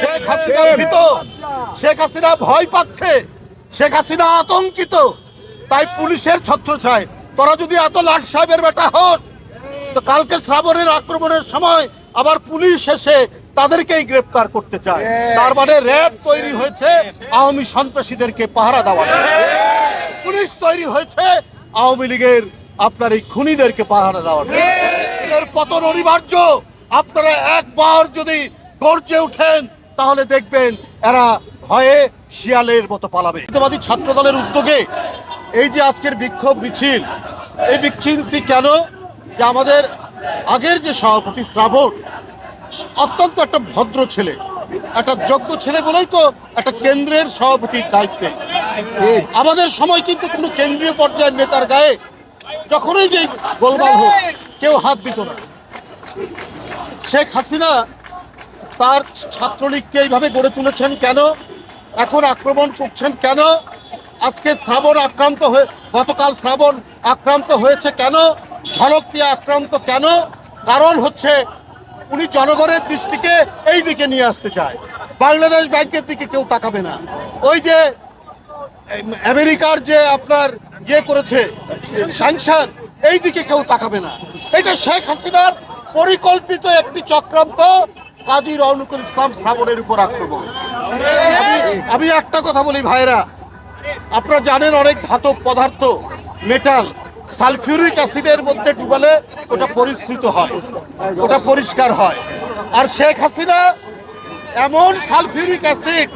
শেখ হাসিনা ভীত। শেখ হাসিনা ভয় পাচ্ছে। শেখ হাসিনা আতঙ্কিত। তাই পুলিশের ছত্রছায় তোরা যদি এত লাট সাহেবের বেটা হোস তো কালকে শ্রাবণের আক্রমণের সময় আবার পুলিশ এসে তাদেরকেই গ্রেপ্তার করতে চায়। তার মানে র্যাব তৈরি হয়েছে আওয়ামী সন্ত্রাসীদেরকে পাহারা দেওয়ার পুলিশ তৈরি হয়েছে আওয়ামী লীগের আপনার এই খুনিদেরকে পাহারা দেওয়ার এদের পতন অনিবার্য। আপনারা একবার যদি গর্জে উঠেন তাহলে দেখবেন এরা ভয়ে শিয়ালের মতো পালাবে। হিন্দুবাদী ছাত্র দলের উদ্যোগে এই যে আজকের বিক্ষোভ মিছিল, এই বিক্ষোভটি কেন? যে আমাদের আগের যে সভাপতি শ্রাবণ, অত্যন্ত একটা ভদ্র ছেলে, একটা যোগ্য ছেলে বলেই তো একটা কেন্দ্রের সভাপতির দায়িত্বে। আমাদের সময় কিন্তু কোনো কেন্দ্রীয় পর্যায়ের নেতার গায়ে যখনই যে গোলমাল হোক, কেউ হাত দিত না। শেখ হাসিনা তার ছাত্রলীগকে এইভাবে গড়ে তুলেছেন কেন? এখন আক্রমণ করছেন কেন? আজকে শ্রাবণ আক্রান্ত হয়ে, গতকাল শ্রাবণ আক্রান্ত হয়েছে কেন? ঝলক পিয়া আক্রান্ত কেন? কারণ হচ্ছে উনি জনগণের দৃষ্টিকে এই দিকে নিয়ে আসতে চায়। বাংলাদেশ ব্যাংকের দিকে কেউ তাকাবে না। ওই যে, আমেরিকার যে আপনার ইয়ে করেছে, স্যাংশন, এই দিকে কেউ তাকাবে না। এটা শেখ হাসিনার পরিকল্পিত একটি চক্রান্ত। কাজী রৌনকুল ইসলাম শ্রাবণের উপর আক্রমণ। আমি- একটা কথা বলি ভাইরা, আপনারা জানেন অনেক ধাতব পদার্থ মেটাল সালফিউরিক অ্যাসিডের মধ্যে ডুবালে ওটা পরিশ্রিত হয়, ওটা পরিষ্কার হয়। আর শেখ হাসিনা এমন সালফিউরিক অ্যাসিড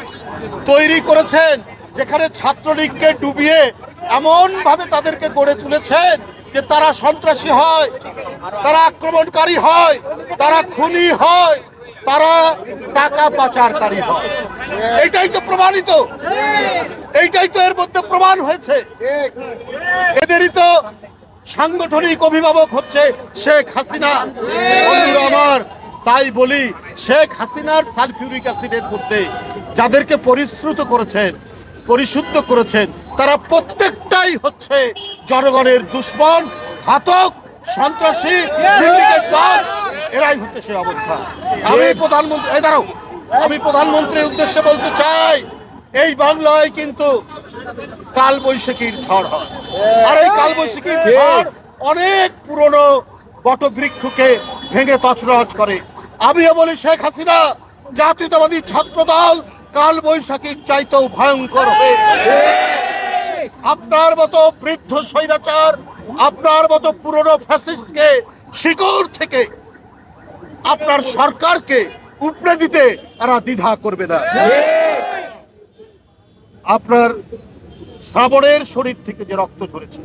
তৈরি করেছেন, যেখানে ছাত্রলীগকে ডুবিয়ে এমন ভাবে তাদেরকে গড়ে তুলেছেন যে তারা সন্ত্রাসী হয়, তারা আক্রমণকারী হয়, তারা খুনি হয়। তারা টাকা পাচারকারী হয়। এইটাই তো প্রমাণিত। এইটাই তো এর মধ্যে প্রমাণ হয়েছে। এদেরই তো সাংগঠনিক অভিভাবক হচ্ছে শেখ হাসিনা। আমার, তাই বলি, শেখ হাসিনার সালফিউরিক অ্যাসিডের মধ্যে যাদেরকে পরিশ্রুত করেছেন, পরিশুদ্ধ করেছেন, তারা প্রত্যেকটাই হচ্ছে জনগণের দুশ্মন, ঘাতক, সন্ত্রাসী সিন্ডিকেট এরাই হচ্ছে সে অবস্থা। আমি প্রধানমন্ত্রী এই দাঁড়াও। আমি প্রধানমন্ত্রীর উদ্দেশ্যে বলতে চাই এই বাংলায় কিন্তু কাল বৈশাখীর ঝড় হয়। আর এই কাল বৈশাখীর ঝড় অনেক পুরনো বটবৃক্ষকে ভেঙে তছনছ করে। আমিও বলি শেখ হাসিনা জাতীয়তাবাদী ছাত্র দল কাল বৈশাখীর চাইতেও ভয়ঙ্কর হয়ে আপনার মতো বৃদ্ধ স্বৈরাচার আপনার মতো পুরনো ফ্যাসিস্টকে শিকড় থেকে আপনার সরকারকে উপড়ে দিতে এরা দ্বিধা করবে না। আপনার শ্রাবণের শরীর থেকে যে রক্ত ঝরেছে,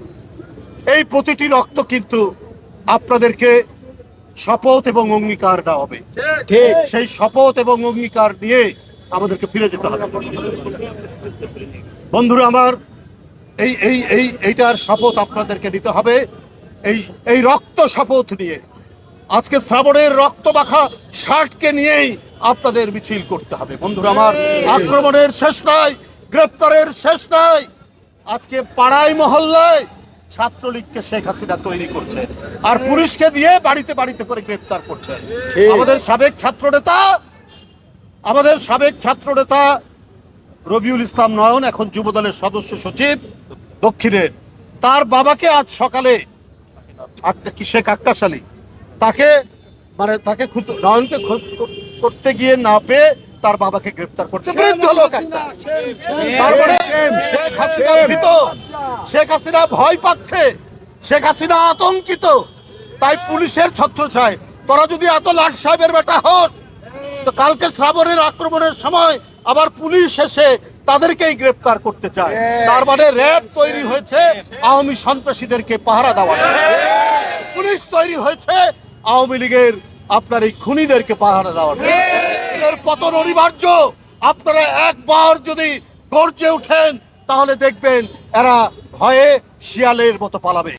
এই প্রতিটি রক্ত কিন্তু আপনাদেরকে শপথ এবং অঙ্গীকার দেওয়া হবে। সেই শপথ এবং অঙ্গীকার নিয়ে আমাদেরকে ফিরে যেতে হবে। বন্ধুরা আমার এই এই, এইটার শপথ আপনাদেরকে নিতে হবে। এই এই রক্ত শপথ নিয়ে আজকে শ্রাবণের রক্ত মাখা শার্টকে নিয়েই আপনাদের মিছিল করতে হবে। বন্ধুরা আমার আক্রমণের শেষ নাই গ্রেপ্তারের শেষ নাই। আজকে পাড়ায় মহল্লায় ছাত্রলীগকে শেখ হাসিনা তৈরি করছে আর পুলিশকে দিয়ে বাড়িতে বাড়িতে করে গ্রেপ্তার করছে। আমাদের সাবেক ছাত্র নেতা আমাদের সাবেক ছাত্র নেতা রবিউল ইসলাম নয়ন এখন যুবদলের সদস্য সচিব দক্ষিণের। তার বাবাকে আজ সকালে আক্কা- কি শেখ আক্কাস আলী তাকে মানে তাকে নয়নকে করতে গিয়ে না পেয়ে তার বাবাকে গ্রেপ্তার করছে। বৃদ্ধ লোক একটা। তার মানে শেখ হাসিনা ভীত। শেখ হাসিনা ভয় পাচ্ছে। শেখ হাসিনা আতঙ্কিত। তাই পুলিশের ছত্র ছত্রছায় তোরা যদি এত লাট সাহেবের বেটা হোস তো কালকে শ্রাবণের আক্রমণের সময় আবার পুলিশ এসে তাদেরকেই গ্রেপ্তার করতে চায়। তার মানে র্যাব তৈরি হয়েছে আওয়ামী সন্ত্রাসীদেরকে পাহারা দেওয়া। পুলিশ তৈরি হয়েছে আওয়ামী লীগের আপনার এই খুনিদেরকে পাহারা দেওয়ার এর পতন অনিবার্য। আপনারা একবার যদি গর্জে উঠেন, তাহলে দেখবেন এরা ভয়ে শিয়ালের মতো পালাবে।